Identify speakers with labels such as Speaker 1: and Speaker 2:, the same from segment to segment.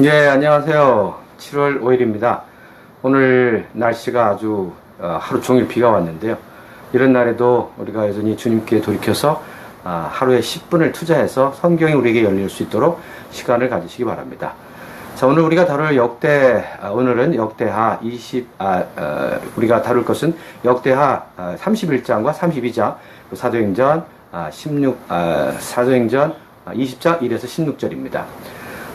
Speaker 1: 예, 안녕하세요. 7월 5일입니다. 오늘 날씨가 아주 어, 하루 종일 비가 왔는데요. 이런 날에도 우리가 여전히 주님께 돌이켜서 아, 하루에 10분을 투자해서 성경이 우리에게 열릴 수 있도록 시간을 가지시기 바랍니다. 자, 오늘 우리가 다룰 역대, 아, 오늘은 역대하 20, 아, 어, 우리가 다룰 것은 역대하 아, 31장과 32장, 그 사도행전 아, 16, 아, 사도행전 아, 20장 1에서 16절입니다.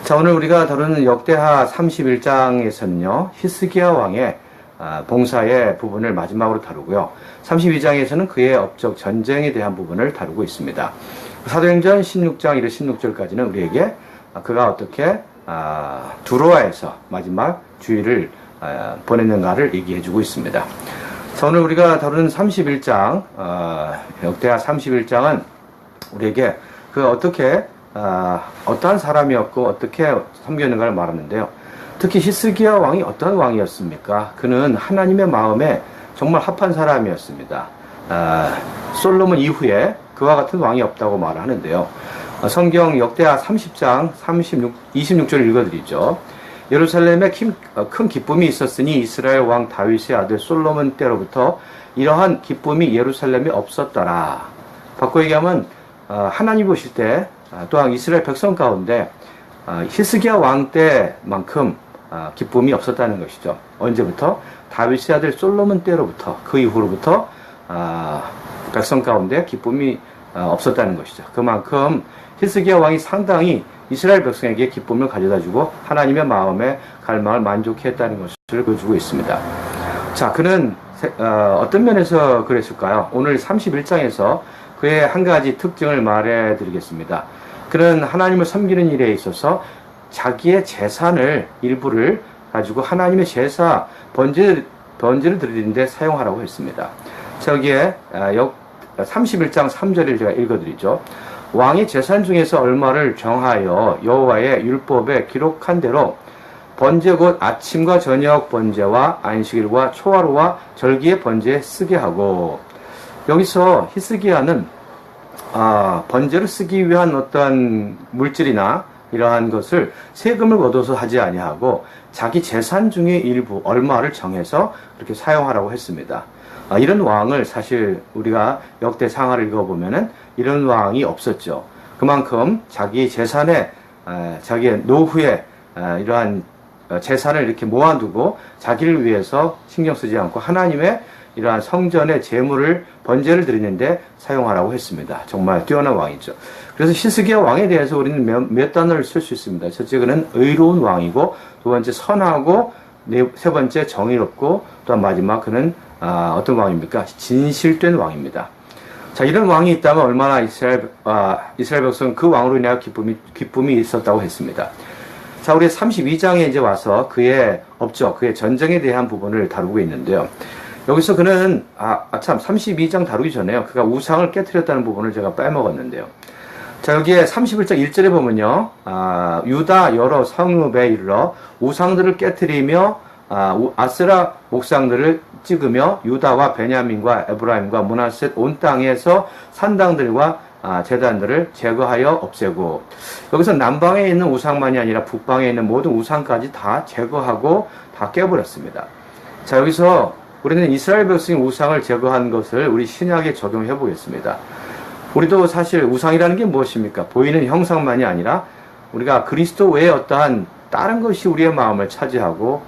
Speaker 1: 자, 오늘 우리가 다루는 역대하 31장에서는요, 히스기야 왕의 아, 봉사의 부분을 마지막으로 다루고요. 32장에서는 그의 업적 전쟁에 대한 부분을 다루고 있습니다. 사도행전 16장 1에 16절까지는 우리에게 아, 그가 어떻게 아, 두로아에서 마지막 주의를 아, 보냈는가를 얘기해 주고 있습니다. 자, 오늘 우리가 다루는 31장, 어, 역대하 31장은 우리에게 그 어떻게 아, 어떠한 사람이었고 어떻게 섬겼는가를 말하는데요. 특히 히스기야 왕이 어떤 왕이었습니까? 그는 하나님의 마음에 정말 합한 사람이었습니다. 아, 솔로몬 이후에 그와 같은 왕이 없다고 말하는데요. 어, 성경 역대하 30장 36, 26절 읽어드리죠. 예루살렘에 큰, 어, 큰 기쁨이 있었으니 이스라엘 왕 다윗의 아들 솔로몬 때로부터 이러한 기쁨이 예루살렘에 없었더라. 바꿔 얘기하면 어, 하나님 보실 때 아, 또한 이스라엘 백성 가운데 아, 히스기야 왕 때만큼 아, 기쁨이 없었다는 것이죠. 언제부터? 다윗의 아들 솔로몬 때로부터 그 이후로부터 아, 백성 가운데 기쁨이 아, 없었다는 것이죠. 그만큼 히스기야 왕이 상당히 이스라엘 백성에게 기쁨을 가져다주고 하나님의 마음에 갈망을 만족했다는 것을 보여주고 있습니다. 자, 그는 세- 어, 어떤 면에서 그랬을까요? 오늘 31장에서 그의 한 가지 특징을 말해 드리겠습니다. 그는 하나님을 섬기는 일에 있어서 자기의 재산을 일부를 가지고 하나님의 제사 번제, 번제를 드리는데 사용하라고 했습니다. 저기에 아, 역 31장 3절을 제가 읽어드리죠. 왕이 재산 중에서 얼마를 정하여 여호와의 율법에 기록한 대로 번제 곧 아침과 저녁 번제와 안식일과 초하루와 절기의 번제에 쓰게 하고 여기서 히스기야는 아, 번제를 쓰기 위한 어떠한 물질이나 이러한 것을 세금을 걷어서 하지 아니하고 자기 재산 중의 일부 얼마를 정해서 그렇게 사용하라고 했습니다. 아, 이런 왕을 사실 우리가 역대 상하를 읽어보면은 이런 왕이 없었죠. 그만큼 자기 재산에 아, 자기의 노후에 아, 이러한 어, 재산을 이렇게 모아두고 자기를 위해서 신경 쓰지 않고 하나님의 이러한 성전의 재물을 번제를 드리는데 사용하라고 했습니다. 정말 뛰어난 왕이죠. 그래서 히스기야 왕에 대해서 우리는 몇, 몇 단어를 쓸 수 있습니다. 첫째 그는 의로운 왕이고 두 번째 선하고 네, 세 번째 정의롭고 또한 마지막 그는 아, 어떤 왕입니까? 진실된 왕입니다. 자 이런 왕이 있다면 얼마나 이스라엘 아, 이스라엘 백성은 그 왕으로 인하여 기쁨이 기쁨이 있었다고 했습니다. 자, 우리 32장에 이제 와서 그의 업적, 그의 전쟁에 대한 부분을 다루고 있는데요. 여기서 그는, 아, 아, 참, 32장 다루기 전에요. 그가 우상을 깨뜨렸다는 부분을 제가 빼먹었는데요. 자, 여기에 31장 1절에 보면요. 아, 유다 여러 성읍에 이르러 우상들을 깨뜨리며, 아, 우- 아스라 옥상들을 찍으며 유다와 베냐민과 에브라임과 문하셋 온 땅에서 산당들과 아, 재단들을 제거하여 없애고 여기서 남방에 있는 우상만이 아니라 북방에 있는 모든 우상까지 다 제거하고 다 깨버렸습니다. 자 여기서 우리는 이스라엘 백성이 우상을 제거한 것을 우리 신약에 적용해 보겠습니다. 우리도 사실 우상이라는 게 무엇입니까? 보이는 형상만이 아니라 우리가 그리스도 외에 어떠한 다른 것이 우리의 마음을 차지하고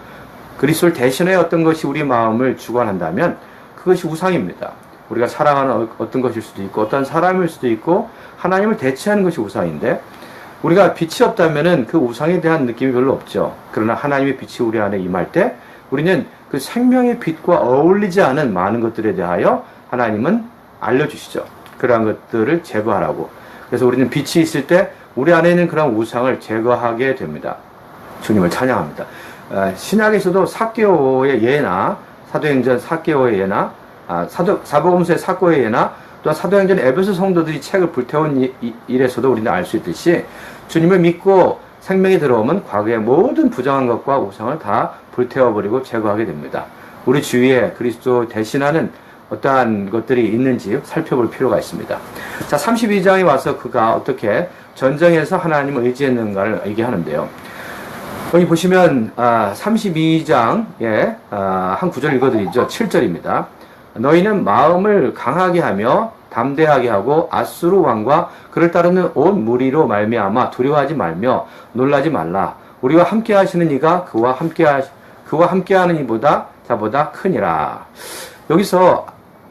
Speaker 1: 그리스도를 대신해 어떤 것이 우리 마음을 주관한다면 그것이 우상입니다. 우리가 사랑하는 어- 어떤 것일 수도 있고 어떤 사람일 수도 있고 하나님을 대체하는 것이 우상인데 우리가 빛이 없다면은 그 우상에 대한 느낌이 별로 없죠. 그러나 하나님의 빛이 우리 안에 임할 때 우리는 그 생명의 빛과 어울리지 않은 많은 것들에 대하여 하나님은 알려주시죠. 그러한 것들을 제거하라고. 그래서 우리는 빛이 있을 때 우리 안에 있는 그런 우상을 제거하게 됩니다. 주님을 찬양합니다. 아, 신약에서도 사개오의 예나 사도행전 사개오의 예나 아, 사도 사복음서의 사고의 예나 또 사도행전 에베소 성도들이 책을 불태운 일에서도 우리는 알 수 있듯이 주님을 믿고 생명이 들어오면 과거의 모든 부정한 것과 우상을 다 불태워버리고 제거하게 됩니다. 우리 주위에 그리스도 대신하는 어떠한 것들이 있는지 살펴볼 필요가 있습니다. 자, 32장에 와서 그가 어떻게 전쟁에서 하나님을 의지했는가를 얘기하는데요. 여기 보시면 아, 32장에 아, 한 구절 읽어드리죠. 7절입니다. 너희는 마음을 강하게 하며 담대하게 하고 아수르 왕과 그를 따르는 온 무리로 말미암아 두려워하지 말며 놀라지 말라. 우리와 함께 하시는 이가 그와 함께 하, 그와 함께 하는 이보다 자보다 크니라. 여기서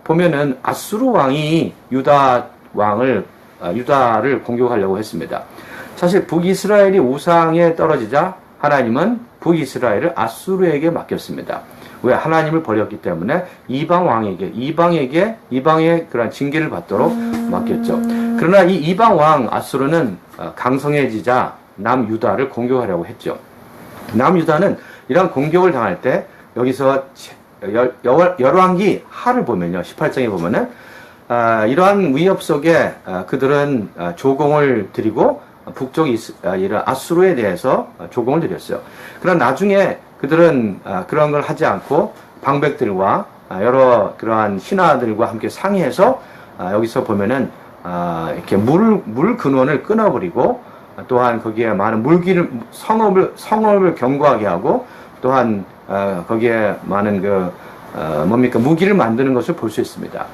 Speaker 1: 보면은 아수르 왕이 유다 왕을 아, 유다를 공격하려고 했습니다. 사실 북이스라엘이 우상에 떨어지자 하나님은 북이스라엘을 아수르에게 맡겼습니다. 왜 하나님을 버렸기 때문에 이방 왕에게 이방에게 이방의 그런 징계를 받도록 맡겼죠. 그러나 이 이방 왕 아수르는 어, 강성해지자 남 유다를 공격하려고 했죠. 남 유다는 이러한 공격을 당할 때 여기서 열- 열왕기 하를 보면요. 18장에 보면은 아, 이러한 위협 속에 아, 그들은 아, 조공을 드리고 북쪽 이스, 아, 이런 아수르에 대해서 아, 조공을 드렸어요. 그러나 나중에 그들은 아, 그런 걸 하지 않고 방백들과 아, 여러 그러한 신하들과 함께 상의해서 아, 여기서 보면은 아, 이렇게 물, 물 근원을 끊어버리고 아, 또한 거기에 많은 물기를 성읍을 성읍을 견고하게 하고 또한 어, 거기에 많은 그 어, 뭡니까 무기를 만드는 것을 볼 수 있습니다.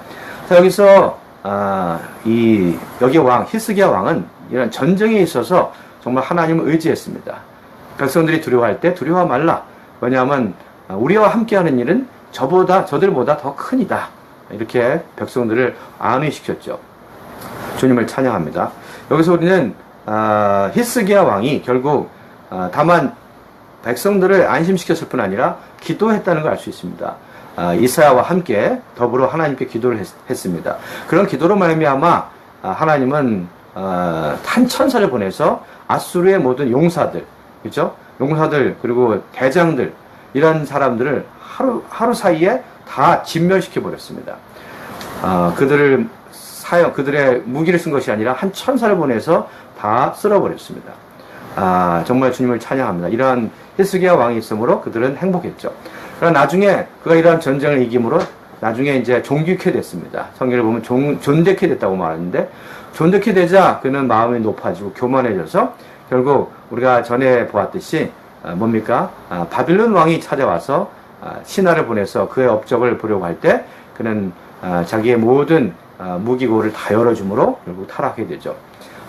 Speaker 1: 자 여기서 아, 이 여기 왕 히스기야 왕은 이런 전쟁에 있어서 정말 하나님을 의지했습니다. 백성들이 두려워할 때 두려워 말라. 왜냐하면 아, 우리와 함께하는 일은 저보다 저들보다 더 큰이다. 이렇게 백성들을 안위시켰죠. 주님을 찬양합니다. 여기서 우리는 아, 히스기야 왕이 결국 아, 다만 백성들을 안심시켰을 뿐 아니라 기도했다는 걸 알 수 있습니다. 아, 이사야와 함께 더불어 하나님께 기도를 했, 습니다 그런 기도로 말미암아 아, 하나님은 어, 한 천사를 보내서 아수르의 모든 용사들, 그죠? 용사들 그리고 대장들 이런 사람들을 하루 하루 사이에 다 진멸시켜 버렸습니다. 아, 그들을 사형, 그들의 무기를 쓴 것이 아니라 한 천사를 보내서 다 쓸어버렸습니다. 아, 정말 주님을 찬양합니다. 이러한 히스기야 왕이 있으므로 그들은 행복했죠. 그러나 나중에 그가 이러한 전쟁을 이김으로 나중에 이제 종교케 됐습니다. 성경을 보면 종, 존대케 됐다고 말하는데 존대케 되자 그는 마음이 높아지고 교만해져서 결국 우리가 전에 보았듯이 아, 뭡니까? 아, 바빌론 왕이 찾아와서 아, 신하를 보내서 그의 업적을 보려고 할 때 그는 아, 자기의 모든 아, 무기고를 다 열어주므로 결국 타락하게 되죠.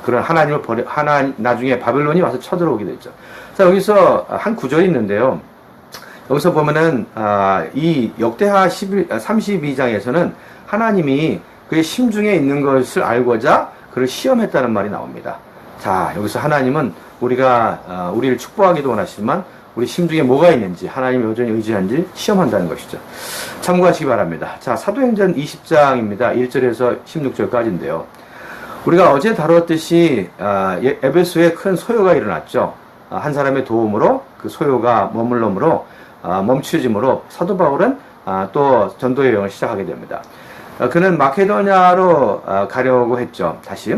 Speaker 1: 그런 하나님을 버려 하나 나중에 바빌론이 와서 쳐들어오게 되죠. 자 여기서 한 구절이 있는데요. 여기서 보면은 아, 이 역대하 11, 32장에서는 하나님이 그의 심중에 있는 것을 알고자 그를 시험했다는 말이 나옵니다. 자 여기서 하나님은 우리가 아, 우리를 축복하기도 원하시지만 우리 심중에 뭐가 있는지 하나님 여전히 의지한지 시험한다는 것이죠. 참고하시기 바랍니다. 자 사도행전 20장입니다. 1절에서 16절까지인데요. 우리가 어제 다루었듯이 아, 예- 에베소에 큰 소요가 일어났죠. 아, 한 사람의 도움으로 그 소요가 머물러므로 아, 멈추짐으로 사도 바울은 아, 또 전도 여행을 시작하게 됩니다. 아, 그는 마케도니아로 아, 가려고 했죠. 다시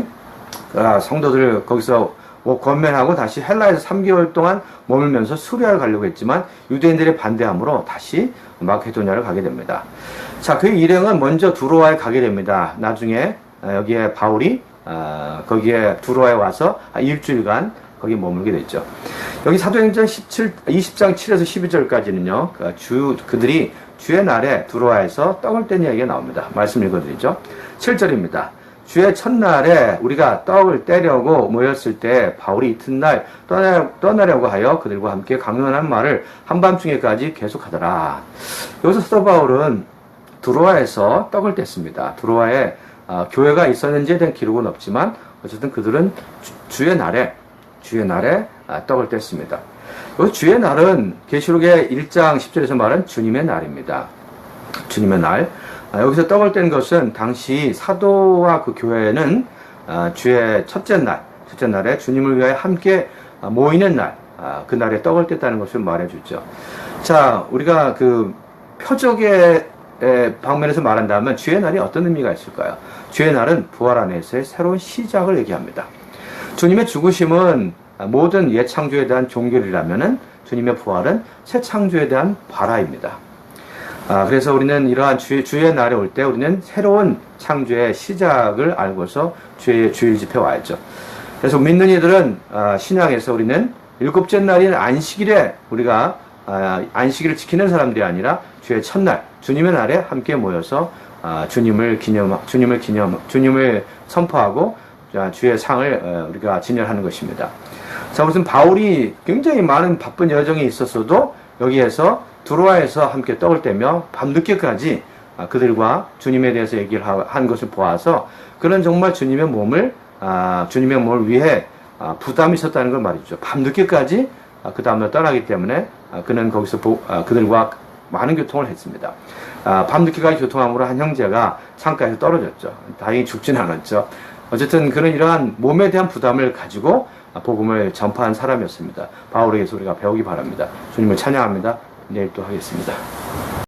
Speaker 1: 아, 성도들을 거기서 뭐 건면하고 다시 헬라에서 3개월 동안 머물면서 수리하러 가려고 했지만 유대인들의 반대함으로 다시 마케도니아를 가게 됩니다. 자, 그 일행은 먼저 두로아에 가게 됩니다. 나중에 아, 여기에 바울이 아, 거기에 두로아에 와서 한 일주일간 거기 머물게 됐죠. 여기 사도행전 17, 20장 7에서 12절까지는요, 그 주, 그들이 주의 날에 두로아에서 떡을 뗀 이야기가 나옵니다. 말씀 읽어드리죠. 7절입니다. 주의 첫날에 우리가 떡을 떼려고 모였을 때 바울이 이튿날 떠나, 떠나려 고 하여 그들과 함께 강론한 말을 한밤중에까지 계속하더라. 여기서 사도 바울은 두로아에서 떡을 뗐습니다. 두로아에 아, 교회가 있었는지에 대한 기록은 없지만 어쨌든 그들은 주, 의 날에 주의 날에 아, 떡을 뗐습니다. 이 주의 날은 계시록의 1장 10절에서 말한 주님의 날입니다. 주님의 날. 아, 여기서 떡을 뗀 것은 당시 사도와 그 교회는 아, 주의 첫째 날, 첫째 날에 주님을 위하여 함께 아, 모이는 날, 아, 그 날에 떡을 뗐다는 것을 말해주죠. 자, 우리가 그 표적의 에, 방면에서 말한다면 주의 날이 어떤 의미가 있을까요? 주의 날은 부활 안에서의 새로운 시작을 얘기합니다. 주님의 죽으심은 모든 옛 창조에 대한 종결이라면은 주님의 부활은 새 창조에 대한 발화입니다. 아, 그래서 우리는 이러한 주의, 주의 날에 올 때 우리는 새로운 창조의 시작을 알고서 주의, 주일 집회 와야죠. 그래서 믿는 이들은 아, 신앙에서 우리는 일곱째 날인 안식일에 우리가 아, 안식일을 지키는 사람들이 아니라 주의 첫날 주님의 날에 함께 모여서 아, 주님을 기념 주님을 기념 주님을 선포하고 자, 주의 상을 어, 우리가 진열하는 것입니다. 자, 무슨 바울이 굉장히 많은 바쁜 여정이 있었어도 여기에서 두로아에서 함께 떡을 떼며 밤늦게까지 아, 그들과 주님에 대해서 얘기를 하- 한 것을 보아서 그는 정말 주님의 몸을 아, 주님의 몸을 위해 아, 부담이 있었다는 걸 말이죠. 밤늦게까지 아, 그 다음날 떠나기 때문에 아, 그는 거기서 그들과 많은 교통을 했습니다. 아, 밤늦게까지 교통함으로 한 형제가 창가에서 떨어졌죠. 다행히 죽진 않았죠. 어쨌든 그는 이러한 몸에 대한 부담을 가지고 아, 복음을 전파한 사람이었습니다. 바울에게서 우리가 배우기 바랍니다. 주님을 찬양합니다. 내일 또 하겠습니다.